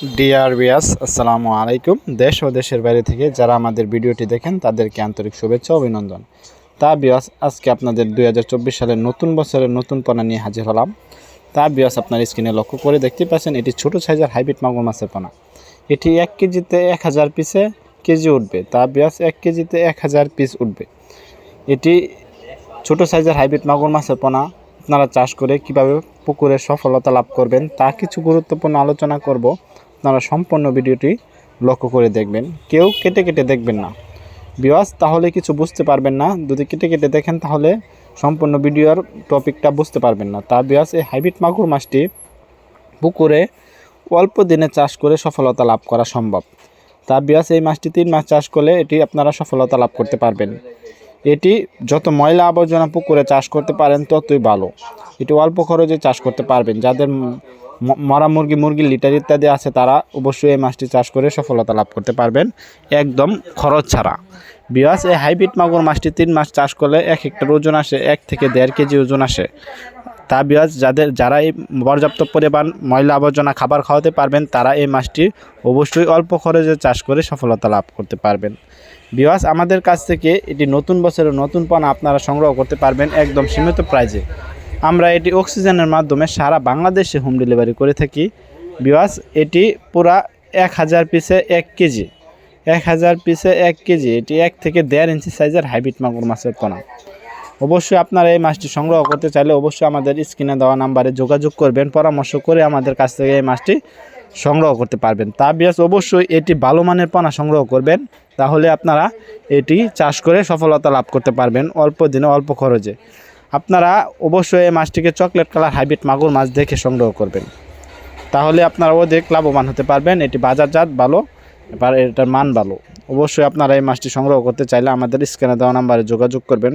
DR বিয়াস আসসালামু আলাইকুম। দেশ ও দেশের বাইরে থেকে যারা আমাদের ভিডিওটি দেখেন, তাদেরকে আন্তরিক শুভেচ্ছা অভিনন্দন। তা বিয়াস আজকে আপনাদের দু হাজার চব্বিশ সালের নতুন বছরের নতুন পণা নিয়ে হাজির হলাম। তা বিয়াস আপনার স্ক্রিনে লক্ষ্য করে দেখতে পাচ্ছেন, এটি ছোট সাইজের হাইব্রিড মাগুর মাছের পোনা। এটি এক কেজিতে এক হাজার পিসে কেজি উঠবে। তা বিয়াস এক কেজিতে এক হাজার পিস উঠবে। এটি ছোট সাইজের হাইব্রিড মাগুর মাছের পোনা। আপনারা চাষ করে কীভাবে পুকুরে সফলতা লাভ করবেন, তা কিছু গুরুত্বপূর্ণ আলোচনা করব। আপনারা সম্পূর্ণ ভিডিওটি লক্ষ্য করে দেখবেন। কেউ কেটে কেটে দেখবেন না। বিওয়াস তাহলে কিছু বুঝতে পারবেন না। যদি কেটে কেটে দেখেন, তাহলে সম্পূর্ণ ভিডিওর টপিকটা বুঝতে পারবেন না। তা বিওয়াস এই হাইব্রিড মাগুর মাছটি পুকুরে অল্প দিনে চাষ করে সফলতা লাভ করা সম্ভব। তা বিয়াস এই মাছটি তিন মাস চাষ করলে এটি আপনারা সফলতা লাভ করতে পারবেন। এটি যত ময়লা আবর্জনা পুকুরে চাষ করতে পারেন, ততই ভালো। এটি অল্প খরচে চাষ করতে পারবেন। যাদের মরা মুরগি মুরগি লিটার ইত্যাদি আছে, তারা অবশ্যই এই মাছটি চাষ করে সফলতা লাভ করতে পারবেন। একদম খরচ ছাড়া। বিয়াস এই হাইব্রিড মাগুর মাছটি তিন মাস চাষ করলে এক হেক্টর ওজন আসে, এক থেকে দেড় কেজি ওজন আসে। তা বিয়াস যাদের, যারা এই পর্যাপ্ত পরিমাণ ময়লা আবর্জনা খাবার খাওয়াতে পারবেন, তারা এই মাছটি অবশ্যই অল্প খরচে চাষ করে সফলতা লাভ করতে পারবেন। বিয়াস আমাদের কাছ থেকে এটি নতুন বছরের নতুন পণ আপনারা সংগ্রহ করতে পারবেন একদম সীমিত প্রাইজে আমরা এটি অক্সিজেনের মাধ্যমে সারা বাংলাদেশে হোম ডেলিভারি করে থাকি। বিয়াস এটি পুরা এক হাজার পিসে এক কেজি। এক হাজার পিসে এক কেজি। এটি এক থেকে দেড় ইঞ্চি সাইজের হাইব্রিড মাগুর মাছের পোনা। অবশ্যই আপনারা এই মাছটি সংগ্রহ করতে চাইলে অবশ্যই আমাদের স্ক্রিনে দেওয়া নাম্বারে যোগাযোগ করবেন, পরামর্শ করে আমাদের কাছ থেকে এই মাছটি সংগ্রহ করতে পারবেন। তা বিয়াস অবশ্যই এটি ভালো মানের পোনা সংগ্রহ করবেন, তাহলে আপনারা এটি চাষ করে সফলতা লাভ করতে পারবেন অল্প দিনে, অল্প খরচে। আপনারা অবশ্যই এই মাছটিকে চকলেট কালার হাইব্রিড মাগুর মাছ দেখে সংগ্রহ করবেন। তাহলে আপনারা অধিক লাভবান হতে পারবেন, এটি বাজারজাত ভালো, এবার এটার মান ভালো। অবশ্যই আপনারা এই মাছটি সংগ্রহ করতে চাইলে আমাদের স্ক্রিনে দেওয়া নাম্বারে যোগাযোগ করবেন।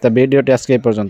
তা ভিডিওটি আজকে এই পর্যন্ত।